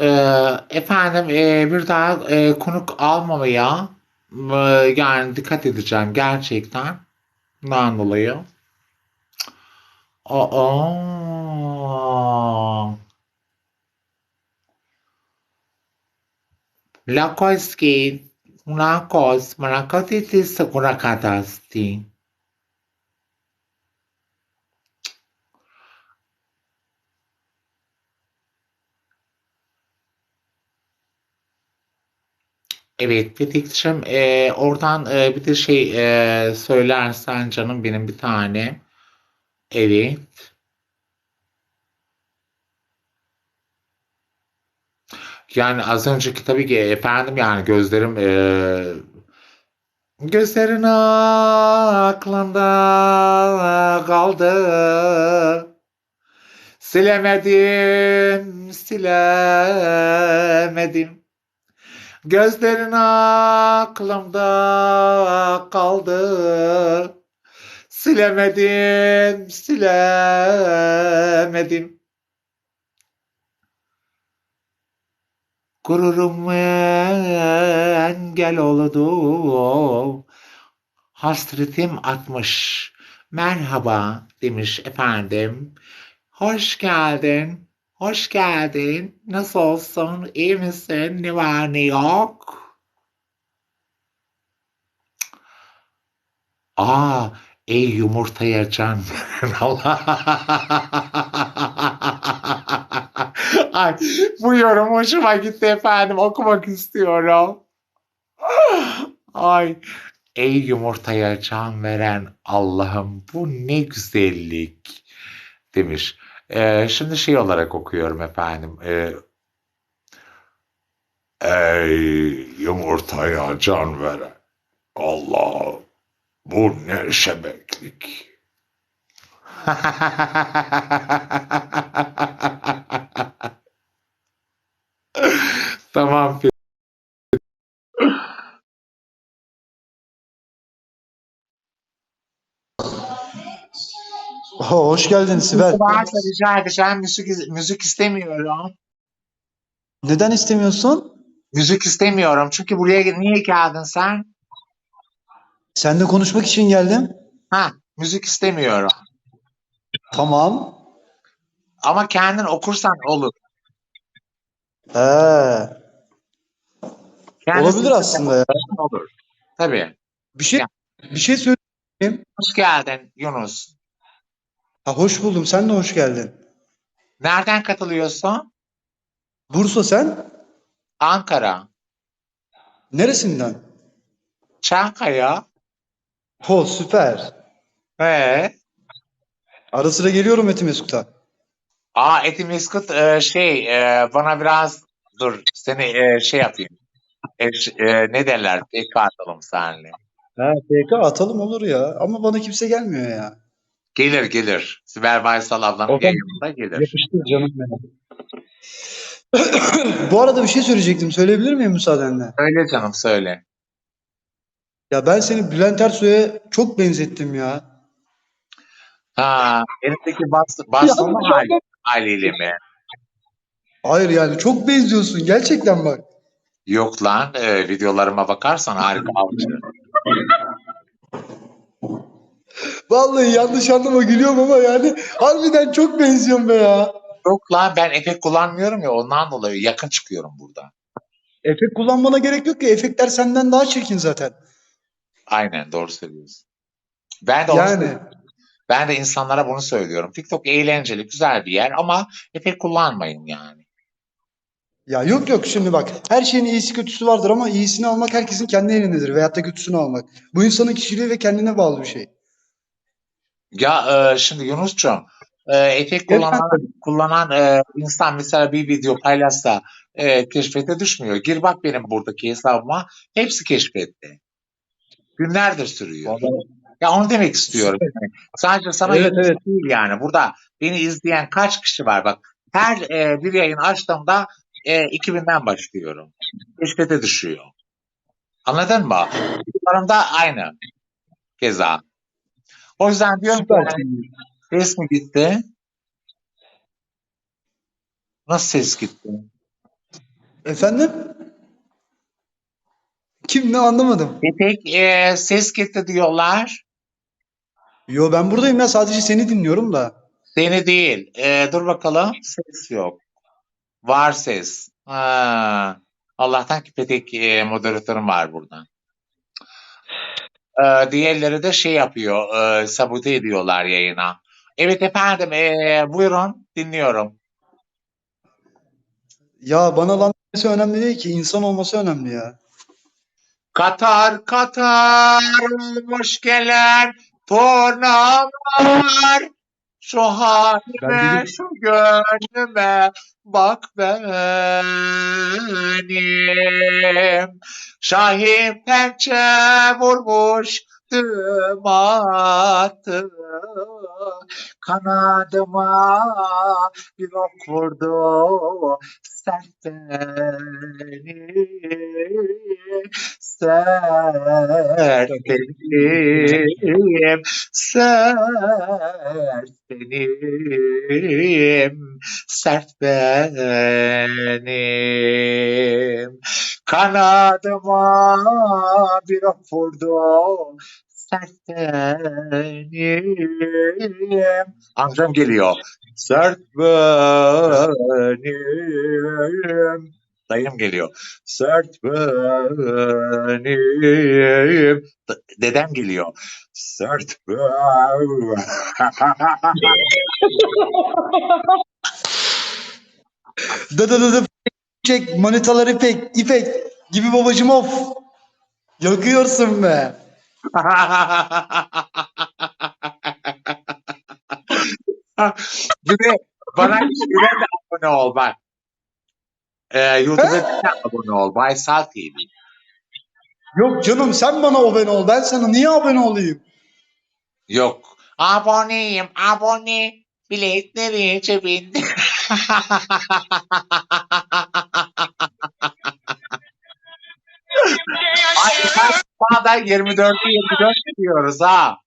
Eee, efendim eee, bir daha eee, konuk almamaya eee, yani dikkat edeceğim gerçekten. Bundan dolayı. Aa. Lakoski, Mlakos, Mlakotiti Sakurakatasti. Evet Petek'cim eee, oradan eee, bir de şey eee, söylersen canım benim bir tane. Evet. Yani az önceki tabii ki efendim yani gözlerim eee gözlerin aklında kaldı. Silemedim, silemedim. Gözlerin aklımda kaldı. Silemedim, silemedim. Gururum engel oldu. Hasretim atmış. Merhaba demiş efendim. Hoş geldin. Hoş geldin. Nasıl olsun? İyi misin? Ne var ne yok? Aa, ey yumurtaya can. Ay, bu yorum hoşuma gitti efendim. Okumak istiyorum. Ay, ey yumurtaya can veren Allah'ım bu ne güzellik demiş. Ee, şimdi şey olarak okuyorum efendim. Ee, ey yumurtaya can veren Allah bu ne şebeklik. Tamam. Hoş geldin Sibel. Varsa rica edeceğim müzik, müzik istemiyorum. Neden istemiyorsun? Müzik istemiyorum. Çünkü buraya niye geldin sen? Seninle konuşmak için geldim. Ha, müzik istemiyorum. Tamam. Ama kendin okursan olur. He, Kendin olabilir aslında ya. Olur. Tabii. Bir şey bir şey söyleyeyim. Hoş geldin Yunus. Ha, hoş buldum. Sen de hoş geldin. Nereden katılıyorsun? Bursa sen? Ankara. Neresinden? Çankaya. Ho süper. Ve Ara sıra geliyorum Etimeskut'a. Aa Etimeskut e, şey e, bana biraz dur seni e, şey yapayım. E, ş- e, ne derler? Pek atalım seninle. Ha, PK atalım olur ya. Ama bana kimse gelmiyor ya. Gelir gelir. Sibel Baysal ablam O zaman- yayında gelir. Yapıştır canım benim. Bu arada bir şey söyleyecektim. Söyleyebilir miyim müsaadenle? Söyle canım söyle. Ya ben seni Bülent Ersoy'a çok benzettim ya. Ha, elindeki bas, bastonlu hali, haliyle mi? Hayır yani çok benziyorsun. Gerçekten bak. Yok lan e, videolarıma bakarsan harika avcı. Vallahi yanlış anlama gülüyorum ama yani harbiden çok benziyorum be ya. Yok lan ben efekt kullanmıyorum ya ondan dolayı yakın çıkıyorum burada. Efekt kullanmana gerek yok ki. Efektler senden daha çirkin zaten. Aynen doğru söylüyorsun. Ben de onu Yani söylüyorum. Ben de insanlara bunu söylüyorum. TikTok eğlenceli, güzel bir yer ama efekt kullanmayın yani. ya yok yok şimdi bak her şeyin iyisi kötüsü vardır ama iyisini almak herkesin kendi elindedir veyahut da kötüsünü almak. Bu insanın kişiliği ve kendine bağlı bir şey. Ya e, şimdi Yunus'cum e, efekt kullanan, kullanan e, insan mesela bir video paylaşsa e, keşfete düşmüyor. Gir bak benim buradaki hesabıma hepsi keşfette. Günlerdir sürüyor. Ya onu demek istiyorum. Yani sadece sana Evet, evet. değil yani. Burada beni izleyen kaç kişi var bak. Her e, bir yayın açtığımda e, 2000'den başlıyorum. Keşfete düşüyor. Anladın mı? Videolarımda aynı. Keza. O yüzden diyorum ki Süper. yani, ses mi gitti? Nasıl ses gitti? Efendim? Kim ne anlamadım. İpek e, ses gitti diyorlar. Yo ben buradayım ya sadece seni dinliyorum da. Seni değil. E, dur bakalım. Ses yok. Var ses. Ha. Allah'tan ki Petek e, moderatörüm var burada. E, diğerleri de şey yapıyor. E, sabote ediyorlar yayına. Evet efendim. E, buyurun. Dinliyorum. Ya bana lan demesi önemli değil ki insan olması önemli ya. Katar Katar hoş gelen tornalar şu halime şu gönlüme bak benim. Şahin pençe vurmuş attı kanadıma bir ok vurdu sert beni sert benim sert benim sert benim. Kanadıma bir ok vurdu sert benim amcam geliyor. Sert benim dayım geliyor. Sert benim dedem geliyor. Sert benim Dı dı dı dı çek manitalar ipek ipek. Gibi babacım of. Yakıyorsun be. de bana güne de abone ol bak. Ee, YouTube'a da abone ol. Baysal TV. Yok canım sen bana abone ol ben sana niye abone olayım? Yok. Aboneyim abone. Biletleri cebinde. Ay kaç 24'ü 24 diyoruz ha.